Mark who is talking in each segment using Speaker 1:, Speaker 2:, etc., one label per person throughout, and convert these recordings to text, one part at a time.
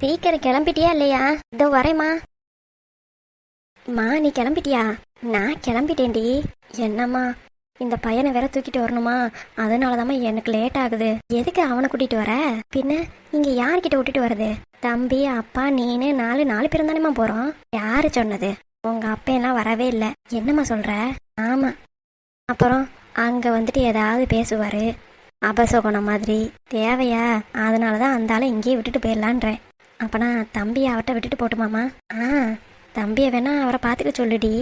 Speaker 1: சீக்கிரம் கிளம்பிட்டியா இல்லையா? இதோ வரேம்மா. மா நீ கிளம்பிட்டியா? நான் கிளம்பிட்டேன்டி. என்னம்மா இந்த பையனை வேற தூக்கிட்டு வரணுமா? அதனாலதாம்மா எனக்கு லேட் ஆகுது. எதுக்கு அவனை கூட்டிட்டு வர? பின்ன இங்க யார்கிட்ட விட்டுட்டு வருது தம்பி அப்பா நீனு நாலு நாலு பேரும் தானேம்மா போறோம். யாரு சொன்னது? உங்க அப்பையெல்லாம் வரவே இல்லை. என்னம்மா சொல்ற? ஆமா. அப்புறம் அங்க வந்துட்டு ஏதாவது பேசுவாரு. அபசகுணம் மாதிரி. தேவையா? அதனால தான் அந்த ஆளை இங்கேயே விட்டுட்டு போயிடலான்றேன். அப்பனா தம்பியை அவட்ட விட்டுட்டு போட்டுமாமா? ஆ தம்பியை வேணா அவரை பார்த்துக்க சொல்லுடி.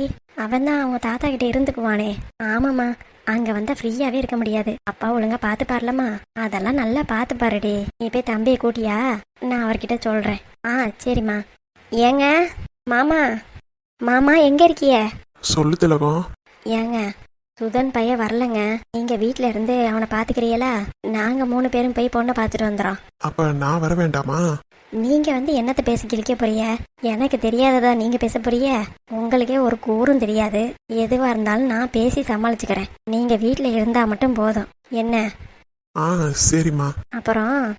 Speaker 1: அவன் தான் அவங்க தாத்தா கிட்ட இருந்துக்குவானே. ஆமாம்மா அங்க வந்தா ஃப்ரீயாவே இருக்க முடியாது. அப்பா ஒழுங்கா பார்த்து பாருலம்மா அதெல்லாம் நல்லா பார்த்து பாருடி நீ போய் தம்பியை கூட்டியா? நான் அவர்கிட்ட சொல்றேன். ஆ சரிம்மா. ஏங்க மாமா மாமா எங்க இருக்கிய?
Speaker 2: சொல்லு திலகம்.
Speaker 1: ஏங்க சுதன் பையன் வரலங்க. நீங்க வீட்ல இருந்து அவனை பாத்துக்கிறீங்களா நாங்க மூணு பேரும் போய் பொண்ணை பார்த்துட்டு வந்துடுறோம்
Speaker 2: அப்ப நான் வர வேண்டாமா?
Speaker 1: நீங்க வந்து என்னத்த பேசி கிழிக்க போறீங்க? எனக்கு தெரியாததா நீங்க பேச போறீங்க? உங்களுக்கே ஒரு கூறும் தெரியாது. எதுவா இருந்தாலும் நான் பேசி சமாளிச்சுக்கிறேன். நீங்க வீட்ல இருந்தா மட்டும் போதும். என்ன?
Speaker 2: ஆ சரிம்மா.
Speaker 1: அப்புறம்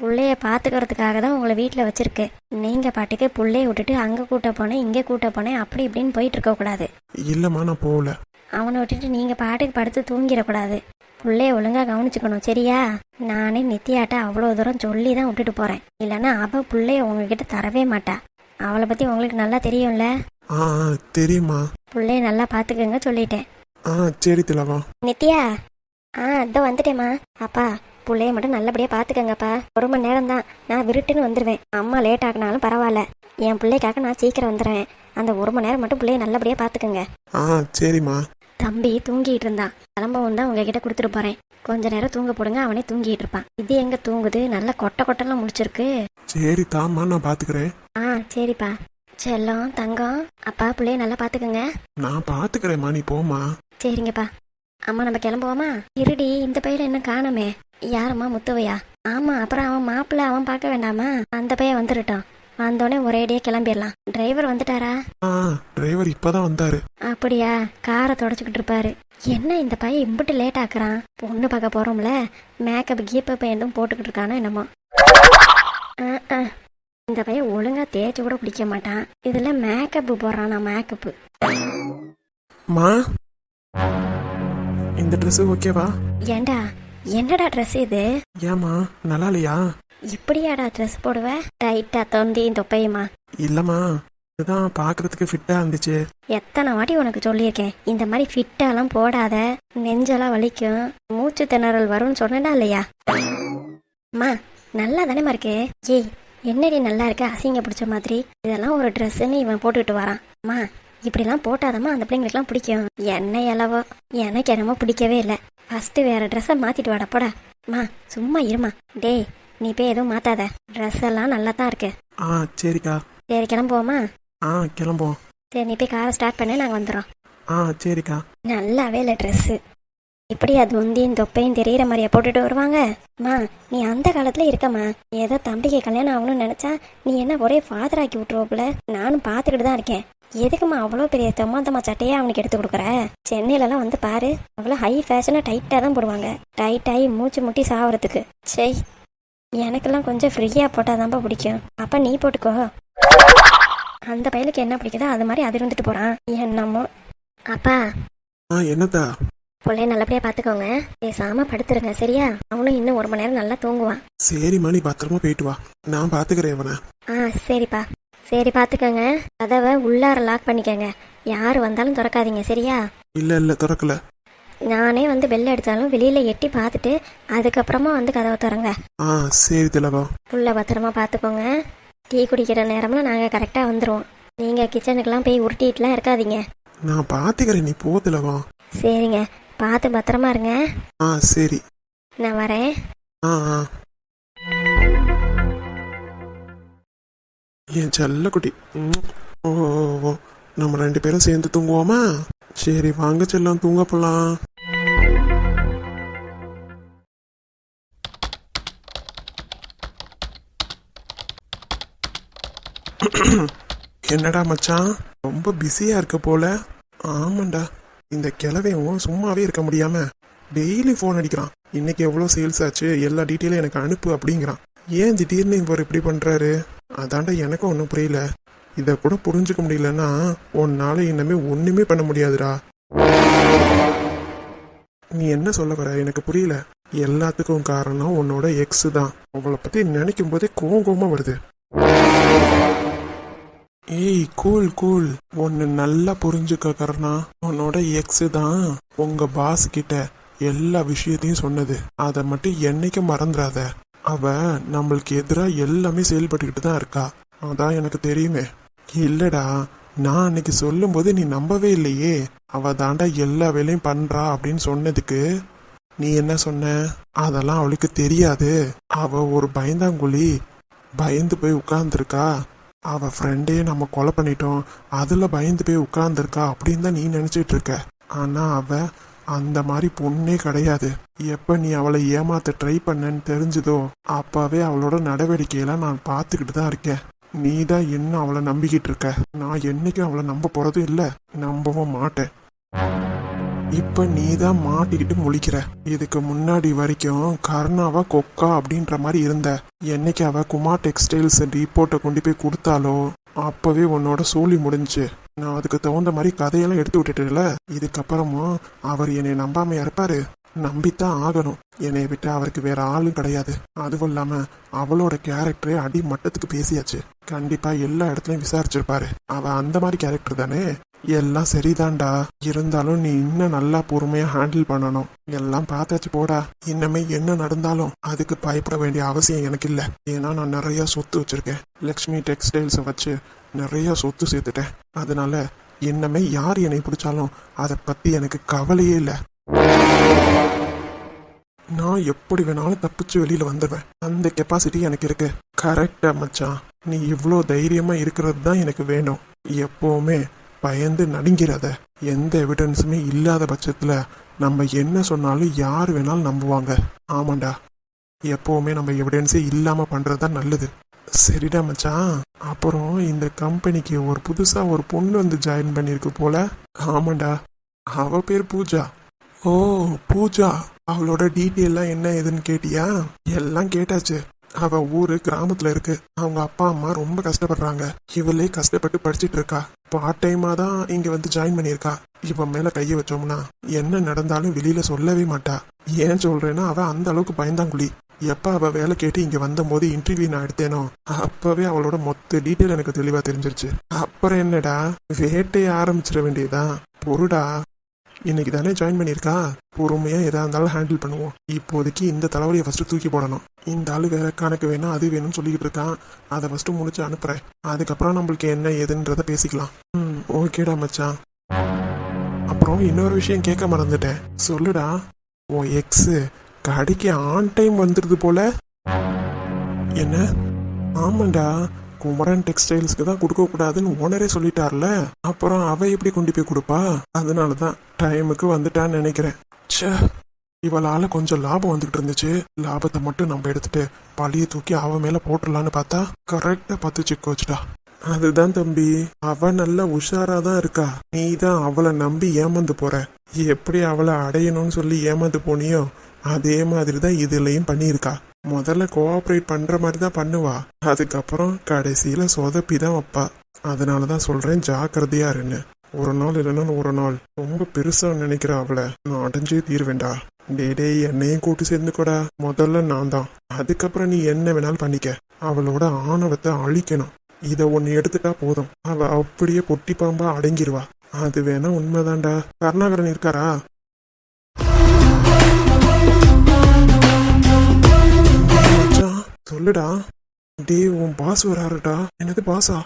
Speaker 1: புள்ளைய பாத்துக்கிறதுக்காக தான் உங்களை வீட்டில் வச்சிருக்கு. நீங்க பாட்டுக்கு புள்ளைய விட்டுட்டு அங்க கூட்ட போனேன் இங்க கூட்ட போனேன் அப்படி இப்படின்னு போயிட்டு இருக்க கூடாது.
Speaker 2: இல்லம்மா நான் போகல.
Speaker 1: அவனை விட்டுட்டு நீங்க பாட்டுக்கு படுத்து தூங்கிடக்கூடாது புள்ளைய ஒழுங்கா கவனிச்சுக்கணும் சரியா? நானே நித்யாட்ட அவ்வளோ தூரம் சொல்லி தான் விட்டுட்டு போறேன். இல்லைன்னா அவ புள்ளைய உங்ககிட்ட தரவே மாட்டா. அவளை பத்தி உங்களுக்கு நல்லா தெரியும்ல?
Speaker 2: ஆ தெரியுமா
Speaker 1: புள்ளைய நல்லா பாத்துக்கங்க சொல்லிட்டேன்.
Speaker 2: ஆ சரி திலகம்
Speaker 1: நித்யா ஆ இதோ வந்துட்டேம்மா. அப்பா புள்ளைய மட்டும் நல்லபடியா பாத்துக்கங்கப்பா. ஒரு மணி நேரம் தான் நான் விருட்டுன்னு வந்துடுவேன் அம்மா லேட் ஆகினாலும் பரவாயில்ல. என் பிள்ளைக்காக நான் சீக்கிரம் வந்துடுறேன் அந்த ஒரு மணி நேரம் மட்டும் பிள்ளைய நல்லபடியா பாத்துக்கங்க.
Speaker 2: ஆ சரிம்மா.
Speaker 1: தம்பி தூங்கிட்டு இருந்தான். கிளம்பவும் தான் உங்ககிட்ட கொடுத்துட்டு போறேன். கொஞ்ச நேரம் தூங்க போடுங்க அவனே தூங்கிட்டு இருப்பான். இது எங்க தூங்குது? நல்ல கொட்டை கொட்டெல்லாம் முடிச்சிருக்கு
Speaker 2: சரி தாம்மா நான் பாத்துக்கிறேன்.
Speaker 1: ஆ சரிப்பா. செல்லம் தங்கம் அப்பா பிள்ளைய நல்லா பாத்துக்கோங்க.
Speaker 2: நான் பாத்துக்கிறேம்மா நீ போம்மா.
Speaker 1: சரிங்கப்பா. அம்மா நம்ம கிளம்புவோமா? இருடி இந்த பையன் என்ன காணோமே? யாரம்மா முத்துவையா? ஆமா அப்புறம் அவன் மாப்பிள்ளை அவன் பார்க்க வேண்டாமா? அந்த பையன் வந்துருட்டான். வந்தோடனே ஒரேடியே கிளம்பிடலாம் டிரைவர் வந்துட்டாரா?
Speaker 2: ஆ டிரைவர் இப்பதான் வந்தாரு.
Speaker 1: அப்படியா? காரை தொடச்சிக்கிட்டு இருப்பாரு. என்ன இந்த பையன் இம்பிட்டு லேட் ஆக்குறான்? பொண்ணு பார்க்க போறோம்ல. மேக்கப் கீப்பப் எதுவும் போட்டுக்கிட்டு இருக்கானோ என்னமோ. ஆ, ஆ. இந்த பையன் ஒழுங்கா தேய்ச்சி கூட குடிக்க மாட்டான். இதுல மேக்கப் போடுறானா மேக்கப்பு
Speaker 2: மா? இந்த ட்ரெஸ் ஓகேவா?
Speaker 1: ஏண்டா? என்னடா ட்ரெஸ் இது?
Speaker 2: ஏம்மா நல்லா இல்லையா?
Speaker 1: இப்படியாடா ட்ரெஸ் போடுவ? டைட்டா தொந்தியும் தொப்பையுமா
Speaker 2: இல்லம்மா இதுதான் பாக்குறதுக்கு ஃபிட்டா இருந்துச்சு.
Speaker 1: எத்தனை வாட்டி உனக்கு சொல்லியிருக்கேன் இந்த மாதிரி ஃபிட்டாலாம் போடாத நெஞ்செல்லாம் வலிக்கும் மூச்சு திணறல் வரும்னு சொன்னேனா இல்லையா? அம்மா நல்லா தானேம்மா இருக்கு? ஏய் என்னடி நல்லா இருக்கு அசிங்க பிடிச்ச மாதிரி? இதெல்லாம் ஒரு ட்ரெஸ்ஸுன்னு இவன் போட்டுக்கிட்டு வரான். அம்மா இப்படிலாம் போட்டாதம்மா அந்த பிள்ளைங்களுக்குலாம் பிடிக்கும். என்ன எலவோ எனக்கு என்னமோ பிடிக்கவே இல்லை. ஃபர்ஸ்ட் வேற ட்ரெஸ்ஸை மாத்திட்டு வாடா போடா. அம்மா சும்மா இருமா டேய் நீ போய் எதுவும் மாத்தாத. ட்ரெஸ் எல்லாம் நல்லா தான் இருக்கு.
Speaker 2: ஆ சரிக்கா.
Speaker 1: சரி கிளம்புவோமா?
Speaker 2: ஆ கிளம்புவோம்.
Speaker 1: சரி நீ போய் காரை ஸ்டார்ட் பண்ண நாங்கள் வந்துடுறோம்
Speaker 2: ஆ சரிக்கா.
Speaker 1: நல்லாவே இல்லை ட்ரெஸ்ஸு இப்படி அது உந்தியும் தொப்பையும் தெரியிற மாதிரியா போட்டுட்டு வருவாங்க? மா நீ அந்த காலத்துல இருக்கம்மா. ஏதோ தம்பிக்கு கல்யாணம் ஆகணும்னு நினைச்சா நீ என்ன ஒரே ஃபாதர் ஆக்கி விட்டுருவோப்புல நானும் பார்த்துக்கிட்டு தான் இருக்கேன். எதுக்கும்மா அவ்வளோ பெரிய தொம்மாந்தம்மா சட்டையே அவனுக்கு எடுத்து கொடுக்குற? சென்னையிலலாம் வந்து பாரு அவ்வளோ ஹை ஃபேஷனாக டைட்டாக தான் போடுவாங்க. டைட்டாகி மூச்சு முட்டி சாவறதுக்கு. சை எனக்கெல்லாம் கொஞ்சம் ஃப்ரீயாக போட்டால் தான்ப்பா பிடிக்கும். அப்போ நீ போட்டுக்கோ. அந்த பையலுக்கு என்ன பிடிக்குதோ அது மாதிரி அது இருந்துட்டு போகிறான் என்னமோ. அப்பா.
Speaker 2: ஆ என்னத்தா?
Speaker 1: பிள்ளைய நல்லபடியா பாத்துக்கோங்க. பேசாம படுத்துருங்க சரியா? அவனும் இன்னும் ஒரு மணி நேரம் நல்லா தூங்குவான்.
Speaker 2: சரிம்மா நீ பத்திரமா போயிட்டு வா. நான் பாத்துக்கிறேன் இவனை.
Speaker 1: ஆ சரிப்பா. சரி பாத்துக்கோங்க. கதவை உள்ளார லாக் பண்ணிக்கோங்க. யார் வந்தாலும் திறக்காதீங்க சரியா?
Speaker 2: இல்ல இல்ல திறக்கல.
Speaker 1: நானே வந்து பெல் அடித்தாலும் வெளியில எட்டி பார்த்துட்டு அதுக்கப்புறமா வந்து கதவை திறங்க.
Speaker 2: ஆ சரி திலகம்
Speaker 1: புள்ள பத்திரமா பார்த்துக்கோங்க. டீ குடிக்கிற நேரம்ல நாங்கள் கரெக்டாக வந்துடுவோம் நீங்கள் கிச்சனுக்கெல்லாம் போய் உருட்டிட்டுலாம் இருக்காதீங்க.
Speaker 2: நான் பாத்துக்கிறேன் நீ போ திலகம்
Speaker 1: சரிங்க. பார்த்து பத்திரமா இருங்க.
Speaker 2: ஆ சரி.
Speaker 1: நான் வரேன்.
Speaker 2: ஆ ஆ. என் செல்லக்குட்டி. ம். ஓ ஓ, ஓ. நம்ம ரெண்டு பேரும் சேர்ந்து தூங்குவோமா? சரி வாங்க செல்லம் தூங்க போலாம். என்னடா மச்சான்? ரொம்ப பிஸியாக இருக்க போல. ஆமாண்டா இந்த கிழவையும் சும்மாவே இருக்க முடியாம டெய்லி ஃபோன் அடிக்கிறான். இன்னைக்கு எவ்வளோ சேல்ஸ் ஆச்சு எல்லா டீட்டெயிலும் எனக்கு அனுப்பு அப்படிங்கிறான். ஏன் திடீர்னு இவர் இப்படி பண்ணுறாரு அதாண்டா எனக்கும் ஒன்றும் புரியல. இதை கூட புரிஞ்சுக்க முடியலன்னா உன்னால் இன்னமே ஒன்றுமே பண்ண முடியாதுடா. நீ என்ன சொல்ல வர? எனக்கு புரியல. எல்லாத்துக்கும் காரணம் உன்னோட எக்ஸ் தான். அவளை பற்றி நினைக்கும் போதே கோவம் கோவமாக வருது. ஏய் கூல் கூல் ஒன்று நல்லா புரிஞ்சுக்க கருணா. உன்னோட எக்ஸு தான் உங்க பாஸ் கிட்ட எல்லா விஷயத்தையும் சொன்னது. அதை மட்டும் என்னைக்கும் மறந்துடாத அவ நம்மளுக்கு எதிராக எல்லாமே செயல்பட்டுக்கிட்டு தான் இருக்கா. அதான் எனக்கு தெரியுமே. இல்லடா நான் அன்னைக்கு சொல்லும்போது நீ நம்பவே இல்லையே. அவ தாண்டா எல்லா வேலையும் பண்றா அப்படின்னு சொன்னதுக்கு. நீ என்ன சொன்ன? அதெல்லாம் அவளுக்கு தெரியாது. அவ ஒரு பயந்தாங்குழி. பயந்து போய் உட்கார்ந்துருக்கா. அவள் ஃப்ரெண்டே நம்ம கொலை பண்ணிட்டோம். அதில் பயந்து போய் உட்கார்ந்துருக்கா அப்படின்னு தான் நீ நினச்சிட்டு இருக்க. ஆனால் அவள் அந்த மாதிரி பொண்ணே கிடையாது. எப்போ நீ அவளை ஏமாத்த ட்ரை பண்ணன்னு தெரிஞ்சதோ அப்போவே அவளோட நடவடிக்கையெல்லாம் நான் பார்த்துக்கிட்டு தான் இருக்கேன். நீ தான் என்ன அவளை நம்பிக்கிட்டு இருக்க. நான் என்னைக்கும் அவளை நம்ப போகிறதும் இல்லை. நம்பவும் மாட்டேன். இப்போ நீ தான் மாட்டிக்கிட்டு முழிக்கிற. இதுக்கு முன்னாடி வரைக்கும் கர்ணாவா கொக்கா அப்படின்ற மாதிரி இருந்த. என்னைக்கு அவ குமார் டெக்ஸ்டைல்ஸ் ரிப்போர்ட்டை கொண்டு போய் கொடுத்தாலோ அப்பவே உன்னோட சூழி முடிஞ்சுச்சு நான் அதுக்கு தகுந்த மாதிரி கதையெல்லாம் எடுத்து விட்டுட்டுல இதுக்கப்புறமும் அவர் என்னை நம்பாம இருப்பாரு. நம்பித்தான் ஆகணும். என்னை விட்டு அவருக்கு வேற ஆளும் கிடையாது. அதுவும் இல்லாம அவளோட கேரக்டரே அடி மட்டத்துக்கு பேசியாச்சு. கண்டிப்பா எல்லா இடத்துலயும் விசாரிச்சிருப்பாரு. அவ அந்த மாதிரி கேரக்டர் தானே? எல்லாம் சரிதான்டா. இருந்தாலும் நீ இன்னும் நல்லா பொறுமையா ஹேண்டில் பண்ணணும். எல்லாம் பார்த்தாச்சு போடா. இன்னமே என்ன நடந்தாலும் அதுக்கு பயப்பட வேண்டிய அவசியம் எனக்கு இல்லை. ஏன்னா நான் நிறைய சொத்து வச்சிருக்கேன். லக்ஷ்மி டெக்ஸ்டைல்ஸை வச்சு நிறைய சொத்து சேர்த்துட்டேன். அதனால இன்னமே யார் என்னை பிடிச்சாலும் அதை பத்தி எனக்கு கவலையே இல்லை. நான் எப்படி வேணாலும் தப்பிச்சு வெளியில வந்துடுவேன் அந்த கெப்பாசிட்டி எனக்கு இருக்கு. கரெக்டா மச்சான். நீ இவ்வளோ தைரியமா இருக்கிறது தான் எனக்கு வேணும். எப்பவுமே பயந்து நடுங்கிறத எந்த எவிடன்ஸுமே இல்லாத பட்சத்தில் நம்ம என்ன சொன்னாலும் யார் வேணாலும் நம்புவாங்க. ஆமாண்டா. எப்போவுமே நம்ம எவிடன்ஸே இல்லாமல் பண்ணுறது தான் நல்லது. சரிடா மச்சான். அப்புறம் இந்த கம்பெனிக்கு ஒரு புதுசாக ஒரு பொண்ணு வந்து ஜாயின் பண்ணியிருக்கு போல. ஆமாண்டா. அவ பேர் பூஜா. ஓ பூஜா. அவளோட டீட்டெயிலாம் என்ன ஏதுன்னு கேட்டியா? எல்லாம் கேட்டாச்சு. அவ ஊரு கிராமத்துல இருக்கு. அவங்க அப்பா அம்மா ரொம்ப கஷ்டப்படுறாங்க. இவளே கஷ்டப்பட்டு படிச்சிட்டு இருக்கா. பார்ட் டைமா தான் இங்க வந்து ஜாயின் பண்ணியிருக்கா. இவன் மேல கைய வச்சோம்னா என்ன நடந்தாலும் வெளியில சொல்லவே மாட்டா. ஏன் சொல்றேன்னா அவ அந்த அளவுக்கு பயந்தாங்குழி. எப்ப அவ வேலை கேட்டு இங்க வந்தபோது இன்டர்வியூ நான் எடுத்தேனோ அப்பவே அவளோட மொத்த டீட்டெயில் எனக்கு தெளிவா தெரிஞ்சிருச்சு. அப்புறம் என்னடா? வேட்டையை ஆரம்பிச்சிட வேண்டியதுதான். பொருடா? இன்னைக்கு தானே ஜாயின் பண்ணியிருக்கா? பொறுமையாக எதாக இருந்தாலும் ஹேண்டில் பண்ணுவோம். இப்போதைக்கு இந்த தலைவலியை ஃபஸ்ட்டு தூக்கி போடணும். இந்த ஆள் வேற கணக்கு வேணும் அது வேணும்னு சொல்லிக்கிட்டு இருக்கான் அதை ஃபஸ்ட்டு முடிச்சு அனுப்புகிறேன் அதுக்கப்புறம் நம்மளுக்கு என்ன ஏதுன்றத பேசிக்கலாம். ம் ஓகேடா மச்சான். அப்புறம் இன்னொரு விஷயம் கேட்க மறந்துட்டேன். சொல்லுடா. உன் எக்ஸு கடைக்கு ஆன் டைம் வந்துடுது போல. என்ன? ஆமாண்டா. குமரன் டெக்ஸ்டைல்ஸ்க்கு தான் கொடுக்கக்கூடாதுன்னு ஓனரே சொல்லிட்டார்ல. அப்புறம் அவ எப்படி கொண்டு போய் கொடுப்பா? அதனால தான் டைமுக்கு வந்துட்டான்னு நினைக்கிறேன். ச்சே இவளால் கொஞ்சம் லாபம் வந்துகிட்டு இருந்துச்சு. லாபத்தை மட்டும் நம்ம எடுத்துட்டு பழிய தூக்கி அவ மேலே போட்டுடலான்னு பார்த்தா கரெக்டாக பார்த்து சிக்க வச்சுட்டா. அதுதான் தம்பி அவ நல்லா உஷாரா தான் இருக்கா. நீ தான் அவளை நம்பி ஏமாந்து போற. எப்படி அவளை அடையணும்னு சொல்லி ஏமாந்து போனியோ அதே மாதிரி தான் இதுலயும் பண்ணியிருக்கா. முதல்ல கோஆப்ரேட் பண்ணுற மாதிரி தான் பண்ணுவா. அதுக்கப்புறம் கடைசியில் சொதப்பி தான் வைப்பா. அதனால தான் சொல்கிறேன் ஜாக்கிரதையா இருன்னு. ஒரு நாள் இல்லைன்னா ஒரு நாள். ரொம்ப பெருசாக நினைக்கிற அவளை. நான் அடைஞ்சே தீர்வேண்டா டே டேய் என்னையும் சேர்ந்து சேர்ந்துக்கூடா. முதல்ல நான் தான். அதுக்கப்புறம் நீ என்ன வேணாலும் பண்ணிக்க. அவளோட ஆணவத்தை அழிக்கணும். இதை ஒன்னு எடுத்துட்டா போதும். அவள் அப்படியே பொட்டி பாம்பா அடங்கிடுவா அது வேணா உண்மைதான்டா. கருணாகரன் இருக்காரா? சொல்லுடா. டேய் உன் பாஸ் வராருடா. என்னது பாஸா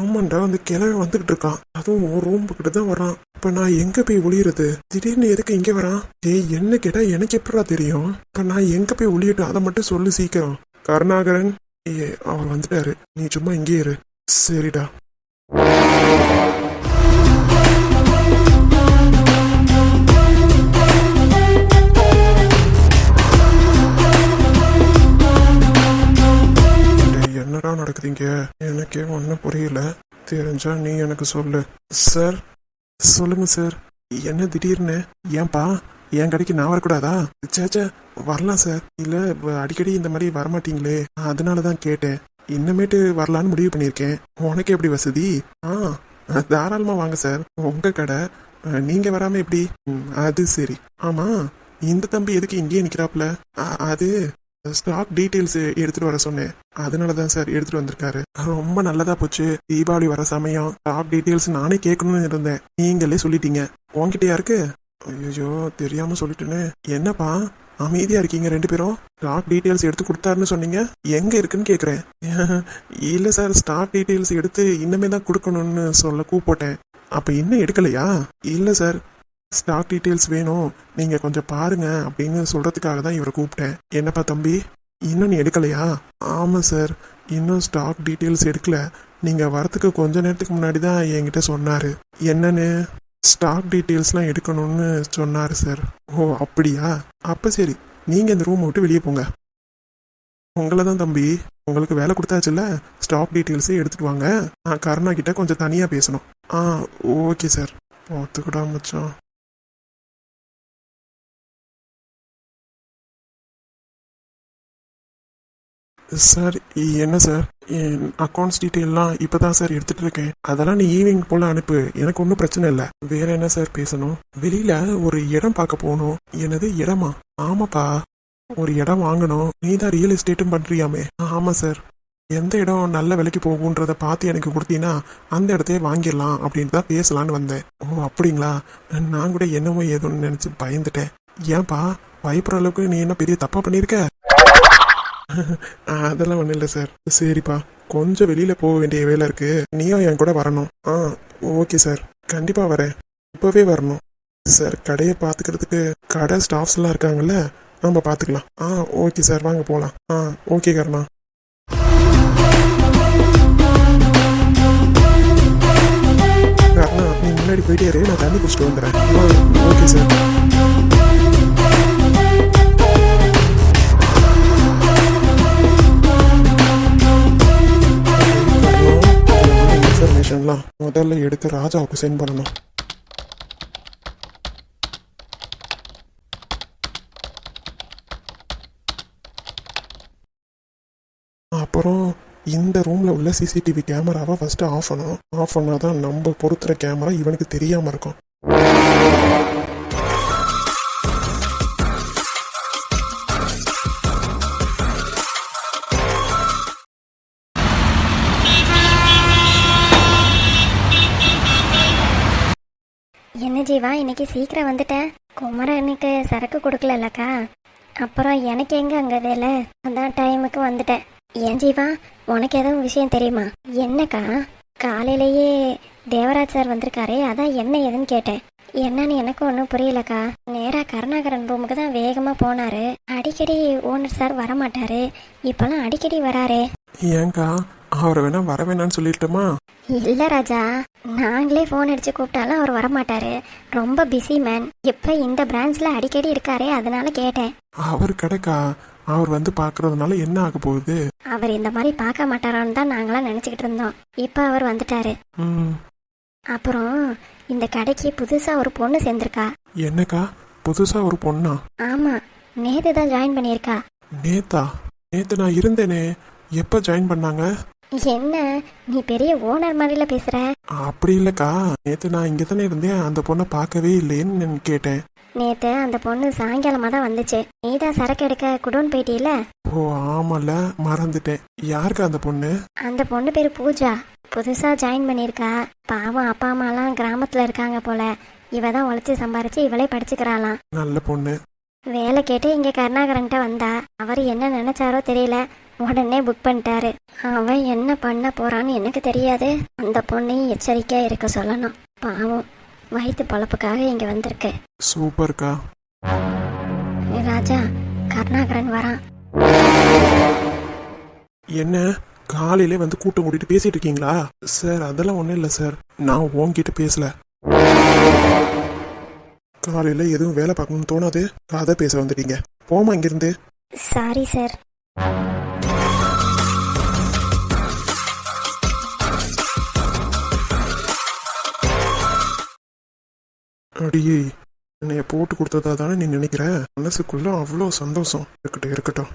Speaker 2: ஆமாண்டா அந்த கிழவன் வந்துகிட்டு இருக்கான். அதுவும் உன் ரூம் கிட்ட தான் வரான். இப்ப நான் எங்க போய் ஒளியறது? திடீர்னு எதுக்கு இங்க வரான்? டேய் என்ன கேட்டா எனக்கு எப்படா தெரியும்? இப்ப நான் எங்க போய் ஒளியட்டும் அதை மட்டும் சொல்லு சீக்கிரம். கருணாகரன் ஏ அவர் வந்துட்டாரு. நீ சும்மா இங்கே இரு. சரிடா. என்னடா நடக்குது இங்கே எனக்கே ஒன்றும் புரியல. தெரிஞ்சா நீ எனக்கு சொல்லு. சார் சொல்லுங்க சார். என்ன திடீர்னு? ஏன்பா? என் கடைக்கு நான் வரக்கூடாதா? சேச்சே வரலாம் சார். இல்லை அடிக்கடி இந்த மாதிரி வரமாட்டீங்களே. அதனால தான் கேட்டேன். இன்னமேட்டு வரலான்னு முடிவு பண்ணியிருக்கேன். உனக்கு எப்படி வசதி? ஆ தாராளமாக வாங்க சார். உங்கள் கடை. நீங்கள் வராமல் எப்படி? ம், அது சரி. ஆமாம் இந்த தம்பி எதுக்கு இங்கேயே நிற்கிறாப்புல அது ஸ்டாக் டீட்டெயில்ஸ் எடுத்துட்டு வர சொன்னேன். அதனால தான் சார் எடுத்துட்டு வந்திருக்காரு. ரொம்ப நல்லதா போச்சு. தீபாவளி வர சமயம் ஸ்டாக் டீட்டெயில்ஸ் நானே கேட்கணும்னு இருந்தேன். நீங்களே சொல்லிட்டீங்க. உன்கிட்டயா இருக்கு? ஐயோ தெரியாம சொல்லிட்டேனே. என்னப்பா? அமைதியா இருக்கீங்க ரெண்டு பேரும்? ஸ்டாக் டீட்டெயில்ஸ் எடுத்து கொடுத்தாருன்னு சொன்னீங்க. எங்க இருக்குன்னு கேக்குறேன். இல்ல சார் ஸ்டாக் டீட்டெயில்ஸ் எடுத்து இன்னமே தான் கொடுக்கணும்னு சொல்ல கூப்பிட்டேன். அப்ப இன்னும் எடுக்கலையா? இல்ல சார் ஸ்டாக் டீட்டெயில்ஸ் வேணும். நீங்கள் கொஞ்சம் பாருங்க அப்படின்னு சொல்கிறதுக்காக தான் இவரை கூப்பிட்டேன். என்னப்பா தம்பி? இன்னும் நீ எடுக்கலையா? ஆமாம் சார் இன்னும் ஸ்டாக் டீட்டெயில்ஸ் எடுக்கல. நீங்கள் வரத்துக்கு கொஞ்ச நேரத்துக்கு முன்னாடி தான் என்கிட்ட சொன்னார். என்னன்னு? ஸ்டாக் டீட்டெயில்ஸ்லாம் எடுக்கணும்னு சொன்னார் சார் ஓ அப்படியா? அப்போ சரி. நீங்கள் இந்த ரூமை விட்டு வெளியே போங்க. உங்களை தான் தம்பி. உங்களுக்கு வேலை கொடுத்தாச்சுல்ல? ஸ்டாக் டீட்டெயில்ஸே எடுத்துட்டு வாங்க. நான் கருணா கிட்ட கொஞ்சம் தனியாக பேசணும். ஆ ஓகே சார் பார்த்துக்கடா மச்சான். சார் என்ன சார் என் அக்கௌண்ட்ஸ் டீட்டெயிலாம் இப்போ தான் சார் எடுத்துட்டு இருக்கேன். அதெல்லாம் நீ ஈவினிங் போல அனுப்பு. எனக்கு ஒன்றும் பிரச்சனை இல்லை. வேற என்ன சார் பேசணும்? வெளியில ஒரு இடம் பார்க்க போகணும். எனது இடமா? ஆமாப்பா. ஒரு இடம் வாங்கணும். நீ தான் ரியல் எஸ்டேட்டும் பண்ணுறியாமே ஆமாம் சார் எந்த இடம் நல்ல விலைக்கு போகுன்றத பார்த்து எனக்கு கொடுத்தீங்கன்னா அந்த இடத்தையே வாங்கிடலாம் அப்படின்னு தான் பேசலான்னு வந்தேன். ஓ அப்படிங்களா? நான் கூட என்னமோ ஏதோன்னு நினச்சி பயந்துட்டேன். ஏன்பா? பயப்படுற அளவுக்கு நீ என்ன பெரிய தப்பாக பண்ணியிருக்க? அதெல்லாம் ஒன்றும் இல்லை சார் சரிப்பா. கொஞ்சம் வெளியில் போக வேண்டிய வேலை இருக்கு. நீயும் என் கூட வரணும். ஆ ஓகே சார் கண்டிப்பாக வரேன். இப்போவே வரணும். சார் கடையை பார்த்துக்கிறதுக்கு கடை ஸ்டாஃப்ஸ்லாம் இருக்காங்கல்ல நம்ம பார்த்துக்கலாம். ஆ ஓகே சார் வாங்க போகலாம் ஆ ஓகே கர்ணா. கர்ணா நீ முன்னாடி போயிட்டே இரு. நான் தண்ணி குடிச்சிட்டு வந்துடுறேன் ஓகே சார் இன்ஃபர்மேஷன்லாம் முதல்ல எடுத்து ராஜாவுக்கு சென்ட் பண்ணணும். அப்புறம் இந்த ரூமில் உள்ள சிசிடிவி கேமராவை ஃபஸ்ட்டு ஆஃப் பண்ணணும். ஆஃப் பண்ணாதான் நம்ம பொறுத்துகிற கேமரா இவனுக்கு தெரியாமல் இருக்கும்.
Speaker 1: ஜீவா இன்னைக்கு சீக்கிரம் வந்துட்டேன். குமரனுக்கு சரக்கு கொடுக்கலல்லக்கா. அப்புறம் எனக்கு எங்க அங்க வேலை? அதான் டைமுக்கு வந்துட்டேன். ஏன் ஜீவா உனக்கு எதுவும் விஷயம் தெரியுமா? என்னக்கா? காலையிலேயே தேவராஜ் சார் வந்திருக்காரு அதான் என்ன ஏதுன்னு கேட்டேன். என்னன்னு எனக்கு ஒன்றும் புரியலக்கா. நேராக கருணாகரன் ரூமுக்கு தான் வேகமா போனாரு. அடிக்கடி ஓனர் சார் வரமாட்டாரு. இப்பெல்லாம் அடிக்கடி வராரே.
Speaker 2: ஏங்கா அவரை வேணா வர வேணாம்னு சொல்லிட்டுமா?
Speaker 1: இல்ல ராஜா நாங்களே ஃபோன் அடிச்சு கூப்பிட்டாலும் அவர் வரமாட்டாரு. ரொம்ப பிஸி மேன் இப்ப இந்த பிரான்ச்ல அடிக்கடி இருக்காரே அதனால கேட்டேன்.
Speaker 2: அவர் கிடைக்கா? அவர் வந்து பார்க்கறதுனால என்ன ஆக போகுது?
Speaker 1: அவர் இந்த மாதிரி பார்க்க மாட்டாரான்னு தான் நாங்களாம் நினைச்சுக்கிட்டு இருந்தோம். இப்ப அவர் வந்துட்டாரு.
Speaker 2: ம்.
Speaker 1: அப்புறம் இந்த கடைக்கு புதுசா ஒரு பொண்ணு சேர்ந்திருக்கா.
Speaker 2: என்னக்கா? புதுசா ஒரு பொண்ணா?
Speaker 1: ஆமா நேத்து தான் ஜாயின் பண்ணியிருக்கா.
Speaker 2: நேத்தா? நேத்து நான் இருந்தேனே. எப்ப ஜாயின் பண்ணாங்க?
Speaker 1: என்ன? நீ பெரிய ஓனர் மாதிரில பேசுற?
Speaker 2: அப்படி இல்லக்கா. நேத்து நான் இங்க தானே இருந்தேன். அந்த பொண்ணை பார்க்கவே இல்லையேன்னு கேட்டேன்.
Speaker 1: நேத்து அந்த பொண்ணு சாயங்காலமா தான் வந்துச்சு. நீதான் சரக்கு எடுக்க குடோன் போயிட்டீல
Speaker 2: ஓ ஆமால. மறந்துட்டேன். யாருக்கு அந்த பொண்ணு?
Speaker 1: அந்த பொண்ணு பேரு பூஜா. புதுசா ஜாயின் பண்ணியிருக்கா. பாவம் அப்பா அம்மாலாம் கிராமத்துல இருக்காங்க போல. இவ தான் உழைச்சி சம்பாரிச்சு இவளே படிச்சுக்கிறாளாம்.
Speaker 2: நல்ல பொண்ணு.
Speaker 1: வேலை கேட்டு இங்க கருணாகரன்ட்ட வந்தா. அவர் என்ன நினைச்சாரோ தெரியல. உடனே புக் பண்ணிட்டாரு. அவன் என்ன பண்ண போறான்னு எனக்கு தெரியாது. அந்த பொண்ணையும் எச்சரிக்கையா இருக்க சொல்லணும். பாவம். வயிற்று பொழப்புக்காக இங்க வந்திருக்கு.
Speaker 2: சூப்பர்க்கா.
Speaker 1: ராஜா கருணாகரன் வரான்.
Speaker 2: என்ன? காலையிலே வந்து கூட்டம் கூட்டிட்டு பேசிட்டு இருக்கீங்களா? சார் அதெல்லாம் ஒண்ணும் இல்ல சார். நான் உன்கிட்ட பேசல. காலையில எதுவும் வேலை பார்க்கணும்னு தோணாது. கதை பேச வந்துட்டீங்க. போமா இங்கிருந்து.
Speaker 1: சாரி சார்
Speaker 2: அடியே என்னைய போட்டு கொடுத்ததா தானே நீ நினைக்கிற? மனசுக்குள்ள அவ்வளோ சந்தோஷம் இருக்கட்டும் இருக்கட்டும்.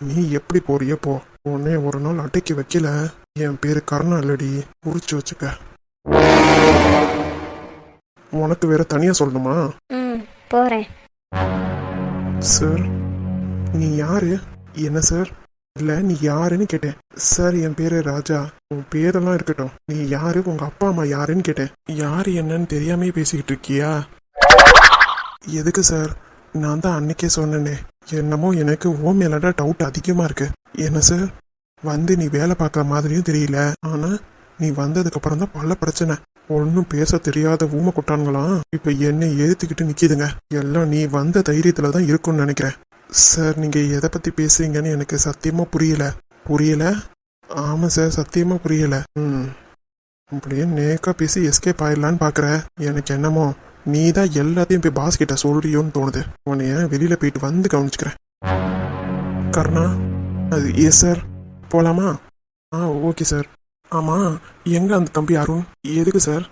Speaker 2: நீ எப்படி போறியோ போ. உன்னை ஒரு நாள் அடக்கி வைக்கல. என் பேரு கருணா இல்லடி. குறிச்சு வச்சுக்க. உனக்கு வேற தனியா சொல்லணுமா?
Speaker 1: ம் போகிறேன்
Speaker 2: சார் நீ யாரு? என்ன சார்? இல்லை நீ யாருன்னு கேட்டேன். சார் என் பேரு ராஜா. உன் பேரெல்லாம் இருக்கட்டும். நீ யாரு? உங்க அப்பா அம்மா யாருன்னு கேட்டேன். யாரு என்னன்னு தெரியாமே பேசிக்கிட்டு இருக்கியா? எதுக்கு சார் நான் தான் அன்னைக்கே சொன்னேனே. என்னமோ எனக்கு ஓ மேலடா டவுட் அதிகமாக இருக்கு. என்ன சார் வந்து நீ வேலை பார்க்குற மாதிரியும் தெரியல. ஆனால் நீ வந்ததுக்கப்புறம் தான் பல பிரச்சனை. ஒன்றும் பேச தெரியாத ஊமை கொட்டான்களாம் இப்போ என்னை ஏற்றுக்கிட்டு நிற்கிதுங்க எல்லாம் நீ வந்த தைரியத்தில் தான் இருக்கும்னு நினைக்கிறேன். சார் நீங்கள் எதை பற்றி பேசுறீங்கன்னு எனக்கு சத்தியமாக புரியலை. புரியலை? ஆமாம் சார் சத்தியமாக புரியலை. ம். அப்படியே நேக்காக பேசி எஸ்கேப் ஆயிடலான்னு பார்க்குற எனக்கு என்னமோ நீ தான் எல்லாத்தையும் போய் பாஸ் கிட்ட சொல்றியோன்னு தோணுது. உன்னைய வெளியில் போயிட்டு வந்து கவனிச்சுக்கிறேன் கர்ணா? அது எஸ் சார் போகலாமா ஆ ஓகே சார் ஆமாம் எங்கே அந்த தம்பி அருண்? எதுக்கு சார்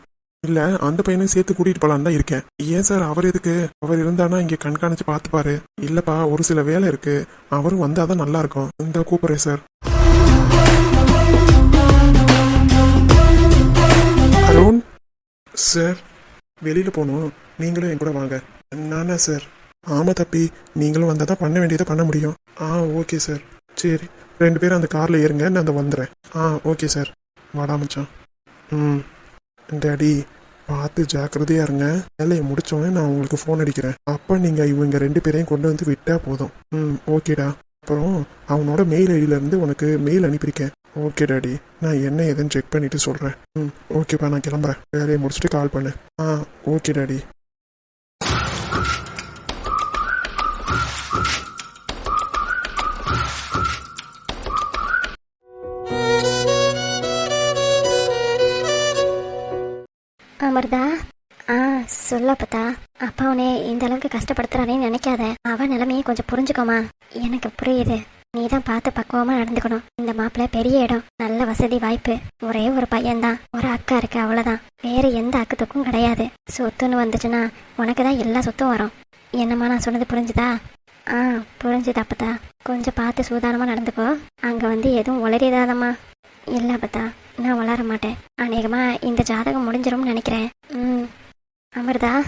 Speaker 2: இல்ல அந்த பையனையும் சேர்த்து கூட்டிட்டு போலான்னு தான் இருக்கேன். ஏன் சார் அவர் எதுக்கு? அவர் இருந்தானா இங்க கண்காணிச்சு பார்த்துப்பாரு. இல்லப்பா ஒரு சில வேலை இருக்கு. அவரும் வந்தாதான் நல்லா இருக்கும். இந்த கூப்பிடுறேன் சார். அருண் சார் வெளியில போகணும். நீங்களும் என் கூட வாங்க. நானா சார்? ஆமா தப்பி. நீங்களும் வந்தால் தான் பண்ண வேண்டியதை பண்ண முடியும். ஆ ஓகே சார். சரி. ரெண்டு பேரும் அந்த கார்ல ஏறுங்க நான் அந்த வந்துடுறேன் ஆ ஓகே சார். வாடா மச்சான். ம். டேடி பார்த்து ஜாக்கிரதையா இருங்க. வேலையை முடிச்சோடனே நான் உங்களுக்கு ஃபோன் அடிக்கிறேன். அப்போ நீங்கள் இவங்க ரெண்டு பேரையும் கொண்டு வந்து விட்டா போதும். ம் ஓகேடா. அப்புறம் அவனோட மெயில் ஐடியில இருந்து உனக்கு மெயில் அனுப்பியிருக்கேன். ஓகே டாடி நான் என்ன ஏதுன்னு செக் பண்ணிட்டு சொல்கிறேன் ம் ஓகேப்பா நான் கிளம்புறேன். வேலையை முடிச்சுட்டு கால் பண்ணு. ஆ ஓகே டாடி
Speaker 1: அமிர்தா? ஆ சொல்லப்பத்தா அப்பா உனே இந்த அளவுக்கு கஷ்டப்படுத்துறானே நினைக்காத. அவன் நிலைமையை கொஞ்சம் புரிஞ்சுக்கோமா. எனக்கு புரியுது. நீ தான் பார்த்து பக்குவமா நடந்துக்கணும். இந்த மாப்பிள்ள பெரிய இடம். நல்ல வசதி வாய்ப்பு. ஒரே ஒரு பையன்தான். ஒரு அக்கா இருக்கு அவ்வளவுதான். வேற எந்த அக்கத்துக்கும் கிடையாது. சொத்துன்னு வந்துச்சுன்னா உனக்கு தான் எல்லா சொத்தும் வரும். என்னம்மா நான் சொன்னது புரிஞ்சுதா? ஆ புரிஞ்சுது அப்பதா கொஞ்சம் பார்த்து சூதானமா நடந்துக்கோ. அங்க வந்து எதுவும் உளறியதாதம்மா இல்லை அப்பதா நான் வளர மாட்டேன். அநேகமாக இந்த ஜாதகம் முடிஞ்சிரும்னு நினைக்கிறேன். ம். அமிர்தா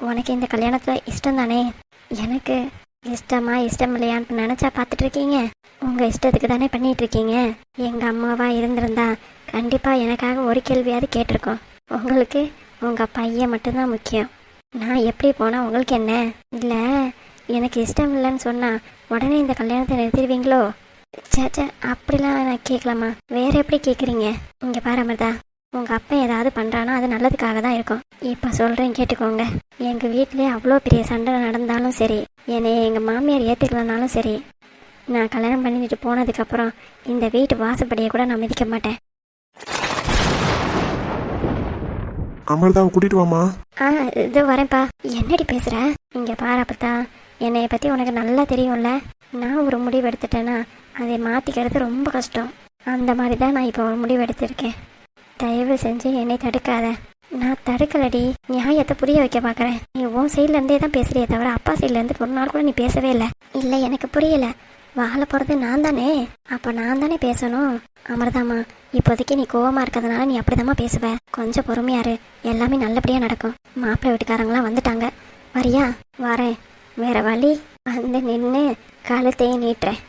Speaker 1: உனக்கு இந்த கல்யாணத்தில் இஷ்டம் தானே எனக்கு இஷ்டமா இஷ்டம் இல்லையான்னு நினச்சா பார்த்துட்ருக்கீங்க. உங்கள் இஷ்டத்துக்கு தானே பண்ணிகிட்ருக்கீங்க எங்கள் அம்மாவாக இருந்திருந்தா கண்டிப்பாக எனக்காக ஒரு கேள்வியாவது கேட்டிருக்கோம். உங்களுக்கு உங்கள் பையன் மட்டும்தான் முக்கியம். நான் எப்படி போனால் உங்களுக்கு என்ன? இல்லை எனக்கு இஷ்டம் இல்லைன்னு சொன்னால் உடனே இந்த கல்யாணத்தை நிறுத்திடுவீங்களோ? சே சே அப்படிலாம் நான் கேட்கலாமா வேற எப்படி கேட்குறீங்க இங்கே பாரு அமிர்தா. உங்கள் அப்பா ஏதாவது பண்ணுறானா அது நல்லதுக்காக தான் இருக்கும். இப்போ சொல்கிறேன் கேட்டுக்கோங்க. எங்கள் வீட்டிலே அவ்வளோ பெரிய சண்டை நடந்தாலும் சரி என்னை எங்கள் மாமியார் ஏற்றுக்கலனாலும் சரி நான் கல்யாணம் பண்ணிட்டு போனதுக்கப்புறம் இந்த வீட்டு வாசப்படியை கூட நான் மிதிக்க மாட்டேன்.
Speaker 2: அமிர்தாவை கூட்டிட்டு வாமா
Speaker 1: ஆ இது வரேன்ப்பா. என்னடி பேசுற? இங்க பாரு அப்பத்தா என்னைய பத்தி உனக்கு நல்லா தெரியும்ல. நான் ஒரு முடிவு எடுத்துட்டேன்னா அதை மாற்றிக்கிறது ரொம்ப கஷ்டம். அந்த மாதிரி தான் நான் இப்போ ஒரு முடிவு எடுத்திருக்கேன். தயவு செஞ்சு என்னை தடுக்காத. நான் தடுக்கலடி. நியாயத்தை புரிய வைக்க பார்க்குறேன் நீ உன் சைட்லேருந்தே தான் பேசுறியே தவிர அப்பா சைட்லேருந்து ஒரு நாள் கூட நீ பேசவே இல்லை. இல்லை எனக்கு புரியல. வாழ போகிறது நான் தானே? அப்போ நான் தானே பேசணும்? அமர்தாமா இப்போதைக்கு நீ கோவமாக இருக்கிறதுனால நீ அப்படிதாம்மா பேசுவ. கொஞ்சம் பொறுமையாரு எல்லாமே நல்லபடியாக நடக்கும். மாப்பிள்ளை வீட்டுக்காரங்களாம் வந்துட்டாங்க. வரியா? வரேன். வேற வழி? வந்து நின்று கழுத்தையும் நீட்டுறேன்.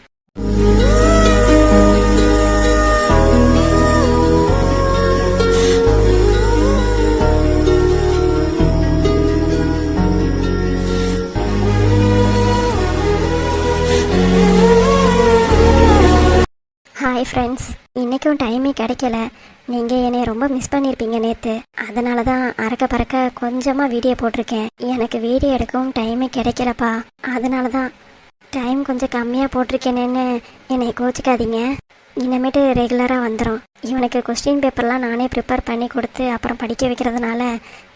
Speaker 1: ஹாய் ஃப்ரெண்ட்ஸ் இன்றைக்கும் டைமே கிடைக்கல. நீங்கள் என்னை ரொம்ப மிஸ் பண்ணியிருப்பீங்க நேற்று அதனால தான் அறக்க பறக்க கொஞ்சமாக வீடியோ போட்டிருக்கேன். எனக்கு வீடியோ எடுக்கவும் டைமே கிடைக்கலப்பா. அதனால தான் டைம் கொஞ்சம் கம்மியாக போட்டிருக்கேனேன்னு என்னை கோச்சிக்காதீங்க. இனிமேட்டு ரெகுலராக வந்துடும் இவனுக்கு கொஸ்டின் பேப்பர்லாம் நானே ப்ரிப்பேர் பண்ணி கொடுத்து அப்புறம் படிக்க வைக்கிறதுனால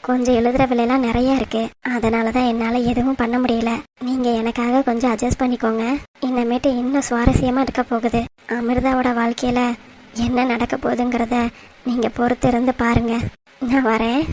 Speaker 1: கொஞ்சம் எழுதுகிற விலையெல்லாம் நிறைய இருக்குது அதனால தான் என்னால் எதுவும் பண்ண முடியல. நீங்கள் எனக்காக கொஞ்சம் அட்ஜஸ்ட் பண்ணிக்கோங்க. இனிமேட்டு இன்னும் சுவாரஸ்யமாக இருக்க போகுது. அமிர்தாவோட வாழ்க்கையில் என்ன நடக்க போகுதுங்கிறத நீங்கள் பொறுத்து இருந்து பாருங்க. நான் வரேன்.